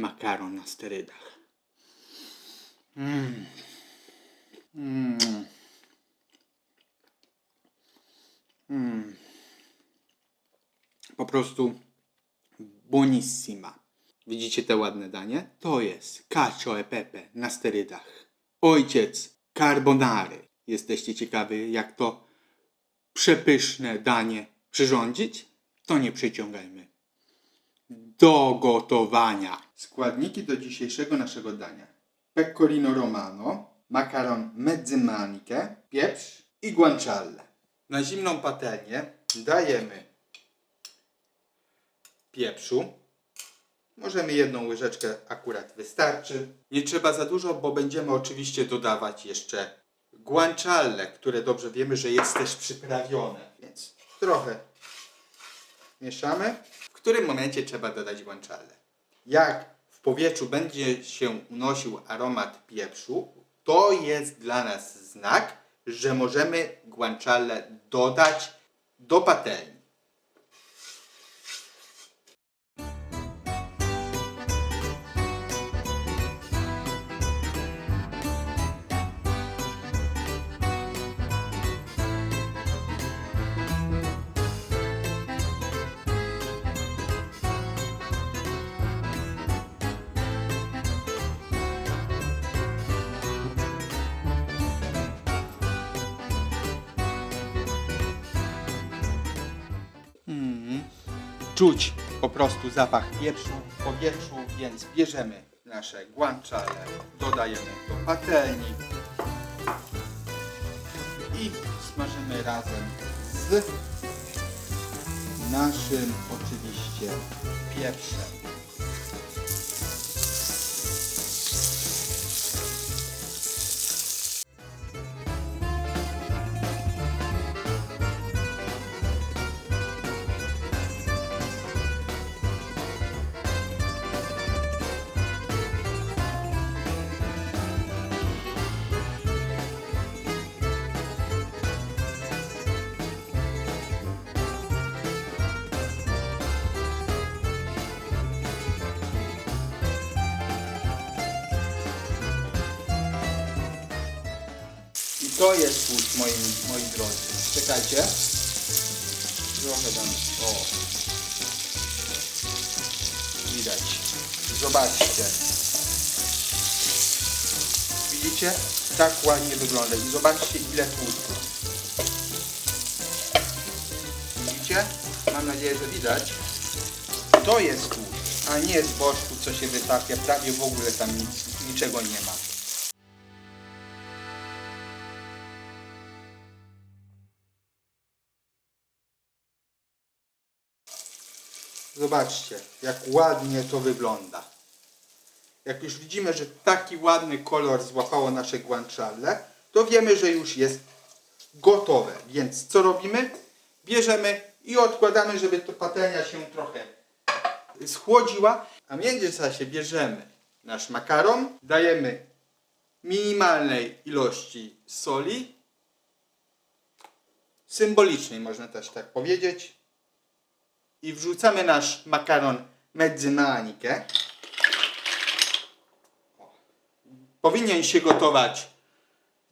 makaron na sterydach. Mm. Mm. Mm. Po prostu buonissima. Widzicie te ładne danie? To jest cacio e pepe na sterydach. Ojciec carbonary. Jesteście ciekawi, jak to przepyszne danie przyrządzić? To nie przyciągajmy. Do gotowania. Składniki do dzisiejszego naszego dania. Pecorino romano, makaron mezze maniche, pieprz i guanciale. Na zimną patelnię dajemy pieprzu. Możemy jedną łyżeczkę akurat wystarczy. Nie trzeba za dużo, bo będziemy oczywiście dodawać jeszcze guanciale, które dobrze wiemy, że jest też przyprawione. Więc trochę mieszamy. Którym momencie trzeba dodać guanciale? Jak w powietrzu będzie się unosił aromat pieprzu, to jest dla nas znak, że możemy guanciale dodać do patelni. Czuć po prostu zapach pieprzu w powietrzu, więc bierzemy nasze guanciale, dodajemy do patelni i smażymy razem z naszym oczywiście pieprzem. To jest tłuszcz, moi, moi drodzy. Czekajcie. Trochę dam. O. Widać. Zobaczcie. Widzicie? Tak ładnie wygląda. I zobaczcie ile tłuszczu. Widzicie? Mam nadzieję, że widać. To jest tłuszcz, a nie z boczku, co się wytapia. Prawie w ogóle tam nic, niczego nie ma. Zobaczcie, jak ładnie to wygląda. Jak już widzimy, że taki ładny kolor złapało nasze guanciale, to wiemy, że już jest gotowe. Więc co robimy? Bierzemy i odkładamy, żeby to patelnia się trochę schłodziła. A w międzyczasie bierzemy nasz makaron, dajemy minimalnej ilości soli, symbolicznej można też tak powiedzieć, i wrzucamy nasz makaron maniche. Powinien się gotować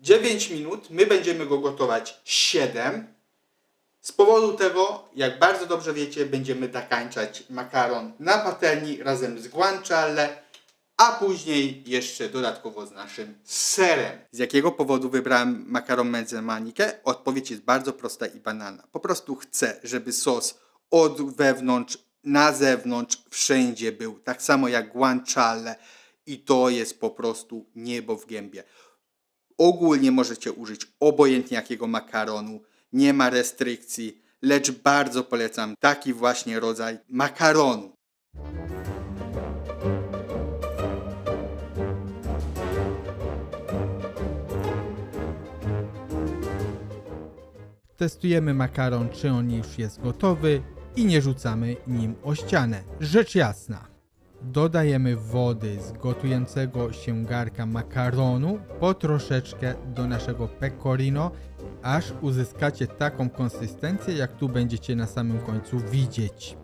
9 minut, my będziemy go gotować 7. Z powodu tego, jak bardzo dobrze wiecie, będziemy zakańczać makaron na patelni razem z guanciale, a później jeszcze dodatkowo z naszym serem. Z jakiego powodu wybrałem makaron mezze maniche? Odpowiedź jest bardzo prosta i banalna. Po prostu chcę, żeby sos od wewnątrz, na zewnątrz, wszędzie był. Tak samo jak guanciale. I to jest po prostu niebo w gębie. Ogólnie możecie użyć obojętnie jakiego makaronu. Nie ma restrykcji, lecz bardzo polecam taki właśnie rodzaj makaronu. Testujemy makaron, czy on już jest gotowy i nie rzucamy nim o ścianę. Rzecz jasna. Dodajemy wody z gotującego się garka makaronu po troszeczkę do naszego pecorino, aż uzyskacie taką konsystencję, jak tu będziecie na samym końcu widzieć.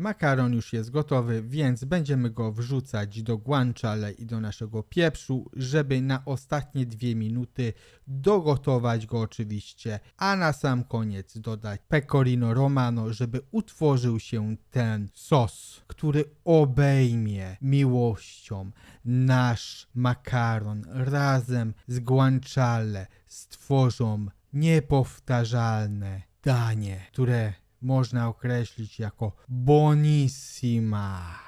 Makaron już jest gotowy, więc będziemy go wrzucać do guanciale i do naszego pieprzu, żeby na ostatnie dwie minuty dogotować go oczywiście, a na sam koniec dodać pecorino romano, żeby utworzył się ten sos, który obejmie miłością nasz makaron. Razem z guanciale stworzą niepowtarzalne danie, które można określić jako bonissima.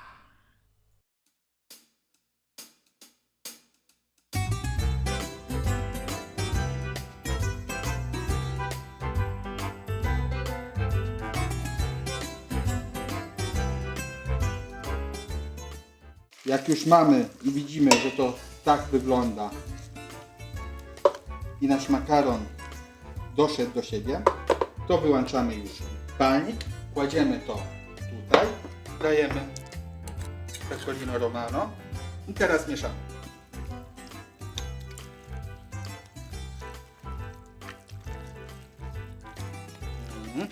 Jak już mamy i widzimy, że to tak wygląda i nasz makaron doszedł do siebie, to wyłączamy już palnik, kładziemy to tutaj, dajemy pecorino romano i teraz mieszamy. Mhm.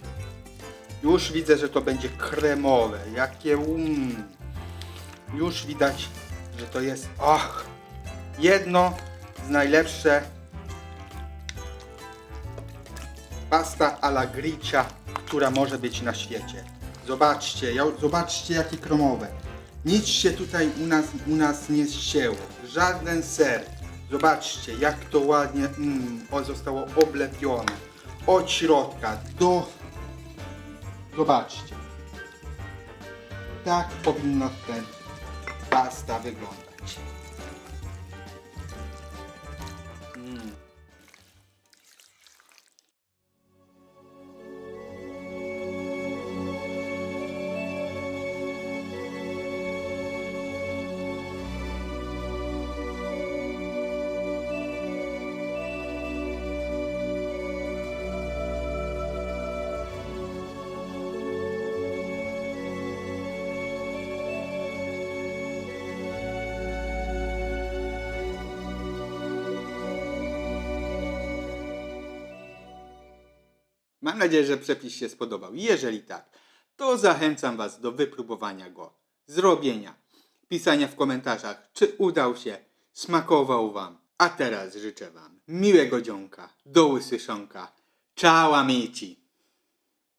Już widzę, że to będzie kremowe. Jakie um. Już widać, że to jest och, jedno z najlepsze pasta alla gricia, która może być na świecie. Zobaczcie, zobaczcie jakie kremowe. Nic się tutaj u nas, u nas nie ścięło. Żaden ser. Zobaczcie, jak to ładnie mm, zostało oblepione. Od środka do... Zobaczcie. Tak powinno ten pasta wyglądać. Mam nadzieję, że przepis się spodobał. Jeżeli tak, to zachęcam Was do wypróbowania go, zrobienia, pisania w komentarzach, czy udał się, smakował Wam. A teraz życzę Wam miłego dzionka, do usłyszonka. Ciao amici!